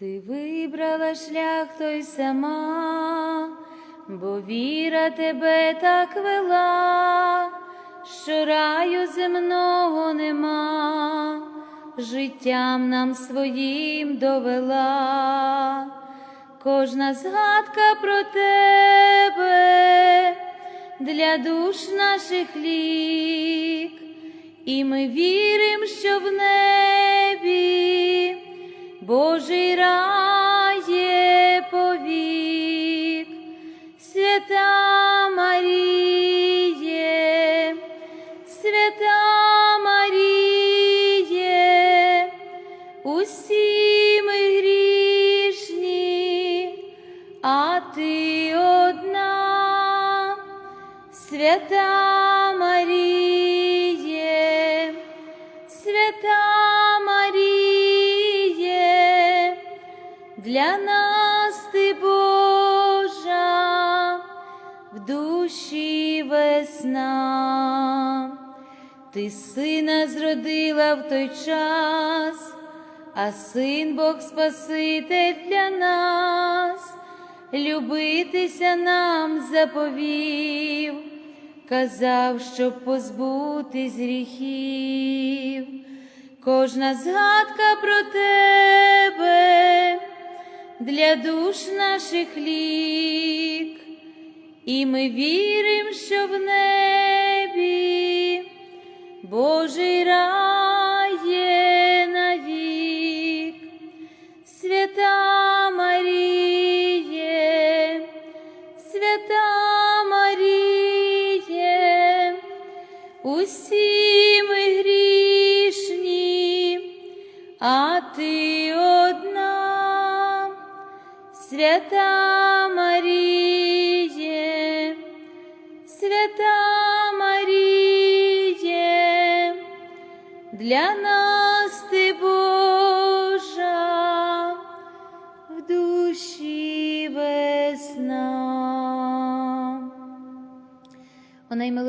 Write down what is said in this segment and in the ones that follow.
Ти вибрала шлях той сама, бо віра тебе так вела, що раю земного нема, життям нам своїм довела, кожна згадка про тебе для душ наших лік, і ми віримо, що в небі. Божий рає повік, свята Спаситель для нас, любитися нам заповів, казав, щоб позбутись гріхів. Кожна згадка про тебе для душ наших лік, і ми віримо, що в небі Божий рай є свята Маріє, свята Маріє, усі ми грішні, а ти одна, свята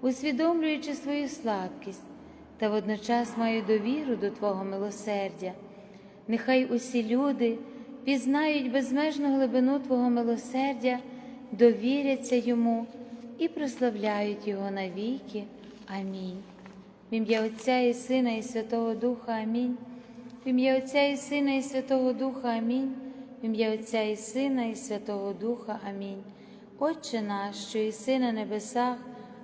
усвідомлюючи свою слабкість, та водночас маю довіру до Твого милосердя. Нехай усі люди пізнають безмежну глибину Твого милосердя, довіряться йому і прославляють Його навіки. Амінь. В ім'я Отця і Сина, і Святого Духа Амінь. В ім'я Отця і Сина, і Святого Духа Амінь. В ім'я Отця і Сина, і Святого Духа Амінь. Отче наш, що єси на небесах,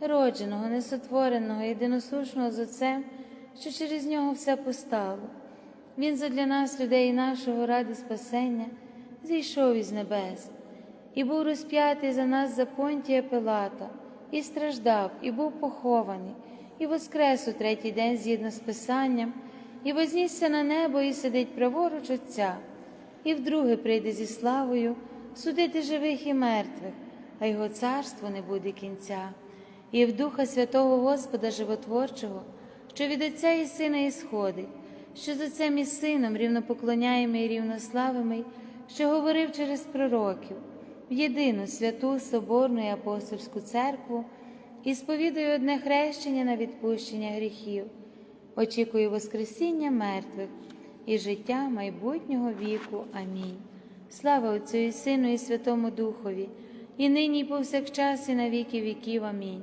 родженого, несотвореного, єдиносушного з Отцем, що через нього все постало. Він задля нас, людей нашого, ради спасення, зійшов із небес, і був розп'ятий за нас за понтія Пилата, і страждав, і був похований, і воскрес у третій день згідно з Писанням, і вознісся на небо, і сидить праворуч Отця, і вдруге прийде зі славою судити живих і мертвих, а його царство не буде кінця, і в Духа Святого Господа Животворчого, що від Отця і Сина ісходить, що з Отцем і Сином рівнопоклоняємий і рівнославимий, що говорив через пророків, в єдину святу Соборну і апостольську церкву і сповідую одне хрещення на відпущення гріхів, очікую Воскресіння мертвих і життя майбутнього віку. Амінь. Слава Отцю і Сину, і Святому Духові, і нині, і повсякчас, і на віки віків. Амінь.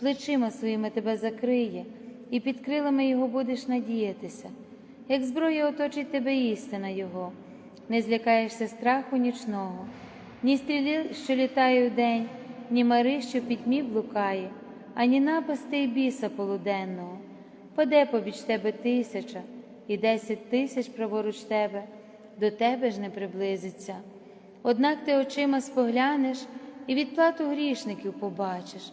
плечима своїми тебе закриє, і під крилами Його будеш надіятися, як зброя оточить тебе істина Його, не злякаєшся страху нічного, ні стріли, що літає вдень, ні мари, що пітьмі блукає, ані напасти й біса полуденного. Паде побіч тебе тисяча, і десять тисяч праворуч тебе, до тебе ж не приблизиться. Однак ти очима споглянеш і відплату грішників побачиш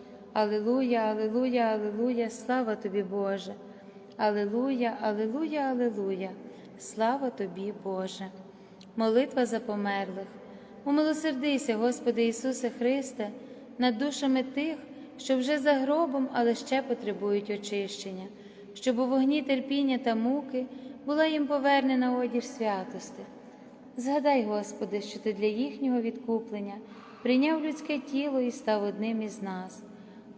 Аллилуйя, Аллилуйя, Аллилуйя, слава тобі, Боже. Аллилуйя, Аллилуйя, Аллилуйя, слава тобі, Боже. Молитва за померлих. Умилосердися, Господи Ісусе Христе, над душами тих, що вже за гробом, але ще потребують очищення, щоб у вогні терпіння та муки була їм повернена одіж святости. Згадай, Господи, що Ти для їхнього відкуплення прийняв людське тіло і став одним із нас.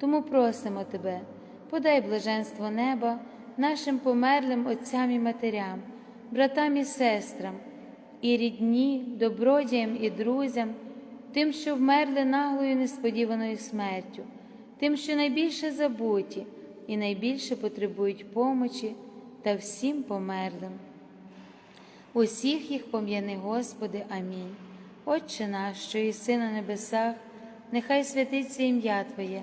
Тому просимо тебе, подай блаженство неба нашим померлим отцям і матерям, братам і сестрам, і рідні, добродіям і друзям, тим, що вмерли наглою несподіваною смертю, тим, що найбільше забуті і найбільше потребують помочі та всім померлим. Усіх їх пом'яни, Господи, амінь. Отче наш, що єси на небесах, нехай святиться ім'я Твоє,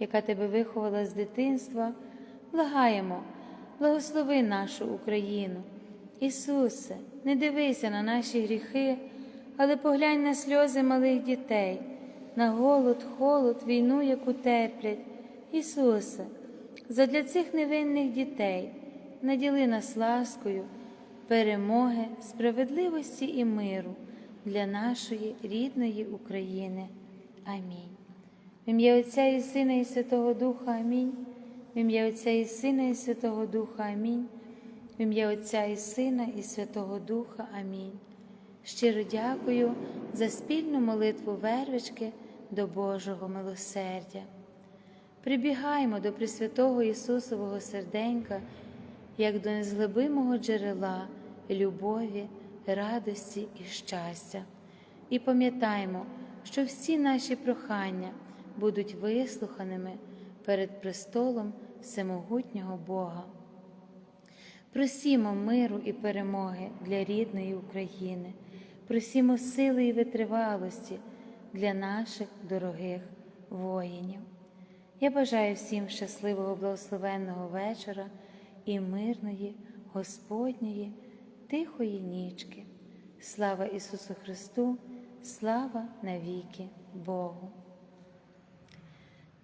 яка Тебе виховала з дитинства, благаємо, благослови нашу Україну. Ісусе, не дивися на наші гріхи, але поглянь на сльози малих дітей, на голод, холод, війну, яку терплять. Ісусе, задля цих невинних дітей наділи нас ласкою, перемоги, справедливості і миру для нашої рідної України. Амінь. В ім'я Отця і Сина, і Святого Духа Амінь. В ім'я Отця і Сина, і Святого Духа Амінь. В ім'я Отця і Сина, і Святого Духа Амінь. Щиро дякую за спільну молитву вервички до Божого милосердя. Прибігаємо до Пресвятого Ісусового серденька, як до незглибимого джерела любові, радості і щастя. І пам'ятаємо, що всі наші прохання будуть вислуханими перед престолом всемогутнього Бога. Просімо миру і перемоги для рідної України, просімо сили і витривалості для наших дорогих воїнів. Я бажаю всім щасливого благословенного вечора і мирної, Господньої, тихої нічки. Слава Ісусу Христу, слава навіки Богу.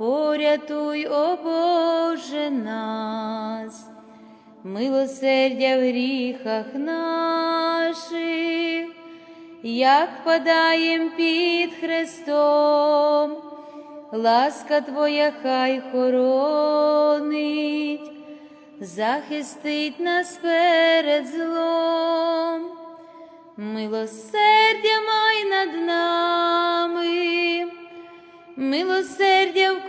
Порятуй, о Боже нас, милосердя в гріхах наших, як падаєм під Христом, ласка Твоя хай хоронить, захистить нас перед злом, милосердя май над нами, милосердя в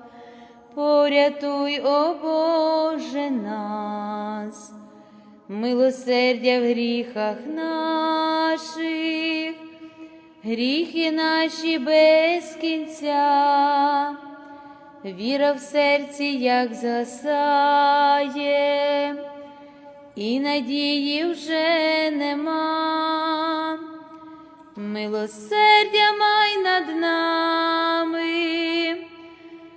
Порятуй, о Боже нас, милосердя в гріхах наших, гріхи наші без кінця, віра в серці, як засає, і надії вже нема. Милосердя май над нами,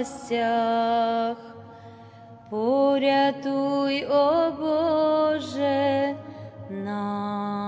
нещастях. Порятуй, о Боже, нас.